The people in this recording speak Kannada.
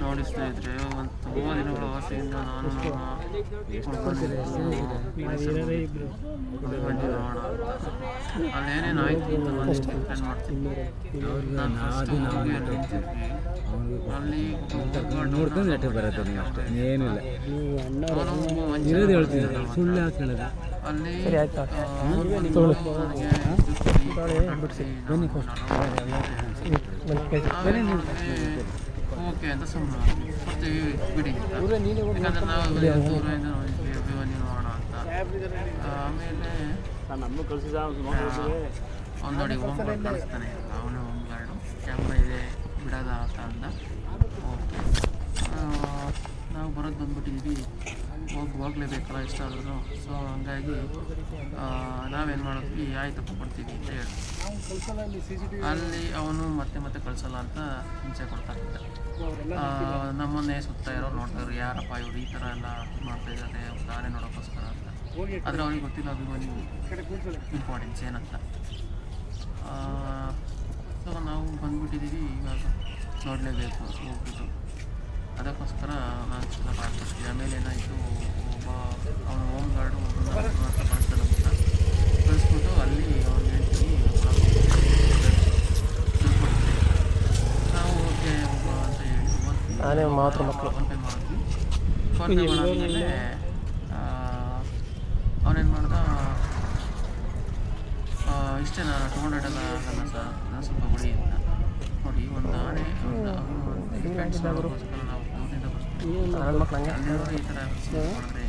ನೋಡಿ ಸ್ನೇಹಿತರೆ ಒಂದು ತುಂಬ ದಿನಗಳ ಆಸೆಯಿಂದ ನಾನು ನಮ್ಮ ನೋಡೋಣ ಅಲ್ಲೇನೇನು ಆಯ್ತು ಅಂತ ನಾನು ಎಕ್ಸ್ಪ್ಲೇನ್ ಮಾಡ್ತೀನಿ ನಾನು ಅಲ್ಲಿ ನಿಂತಿದ್ವಿ. ಅಲ್ಲಿ ನೋಡ್ಕೊಂಡು ಬರುತ್ತೆ ನೀವು ಅಷ್ಟೇ ಏನಿಲ್ಲ ಹೇಳ್ತಿದ್ದೆ ಸುಳ್ಳು ಅಲ್ಲಿ ಆಯ್ತಾ ಬಿಡಿಸಿ ಬನ್ನಿ ಫಸ್ಟ್ ಬನ್ನಿ ಓಕೆ ಅಂತ ಸುಮ್ಮನೆ ಕೊಡ್ತೀವಿ ಬಿಡಿ. ಯಾಕಂದ್ರೆ ನಾವು ದೂರದಿಂದ ನೋಡೋಣ ಅಂತ. ಆಮೇಲೆ ಅವ್ನು ನೋಡಿ ಹೋಮ್ ಗಾರ್ಡ್ ಕಳಿಸ್ತಾನೆ ಅವನು ಹೋಮ್ ಗಾರ್ಡು ಕ್ಯಾಮ್ರಾ ಇದೆ ಬಿಡೋದ ಅಂತ ಅಂದ. ಓಕೆ. ನಾವು ಬರೋದು ಬಂದ್ಬಿಟ್ಟಿದ್ವಿ. ಹೋಗಿ ಹೋಗ್ಲೇಬೇಕಲ್ಲ ಇಷ್ಟ ಆದ್ರೂ. ಸೊ ಹಂಗಾಗಿ ನಾವೇನು ಮಾಡಿದ್ವಿ ಆಯ್ತಪ್ಪ ಕೊಡ್ತೀವಿ ಅಂತ ಹೇಳಿ. ಅಲ್ಲಿ ಅವನು ಮತ್ತೆ ಮತ್ತೆ ಕಳಿಸಲ್ಲ ಅಂತ ಹಿಂಸೆ ಕೊಡ್ತಾ ಇದ್ದ ನಮ್ಮನ್ನೇ ಸುತ್ತ ಇರೋ ನೋಡ್ತಾರೆ, ಯಾರಪ್ಪ ಇವ್ರು ಈ ಥರ ಎಲ್ಲ ಮಾಡ್ತಾ ಇದ್ದಾರೆ ನಾನೇ ನೋಡೋಕ್ಕೋಸ್ಕರ ಅಂತ. ಆದರೆ ಅವ್ರಿಗೆ ಗೊತ್ತಿಲ್ಲ ಅಭಿಮಾನಿ ಇಂಪಾರ್ಟೆನ್ಸ್ ಏನಂತ. ಸೊ ನಾವು ಬಂದ್ಬಿಟ್ಟಿದ್ದೀವಿ, ಇವಾಗ ನೋಡಲೇಬೇಕು, ಹೋಗ್ಬಿಟ್ಟು. ಅದಕ್ಕೋಸ್ಕರ ನಾನು ಮಾಡ್ತಿದ್ವಿ ಆಮೇಲೆ ಏನಾಯಿತು ಒಬ್ಬ ಅವನ ಹೋಮ್ ಗಾರ್ಡು ಕಳಿಸ್ತಾನೆ ಅಂತ ಕಳಿಸ್ಬಿಟ್ಟು ಅಲ್ಲಿ ಅವ್ನು ಹೇಳ್ತೀನಿ ನಾವು ಓಕೆ ಒಬ್ಬ ಅಂತ ಹೇಳಿ ನಾನೇ ಮಾತ್ರ ಮಕ್ಕಳು. ಫೋನ್ ಪೇ ಮಾಡಿದ್ವಿ ಫೋನ್ ಪೇ ಮಾಡಾದ್ಮೇಲೆ ಅವನೇನು ಮಾಡ್ದ? ಆ, ಇಷ್ಟೇ ನಾನು ಟೂ ಹಂಡ್ರೆಡ್ ಎಲ್ಲ ಆಗಲ್ಲ ಸರ್ ನಾನು ಸ್ವಲ್ಪ ಬಿಡಿ ಅಂತ. ನೋಡಿ ಒಂದು ಆನೆ ಒಂದು ಡಿಪೆಂಡ್ಸ್ ಮಾಡೋಕ್ಕೋಸ್ಕರ ನಾವು ದೂರದಿಂದ ಬರ್ತೀವಿ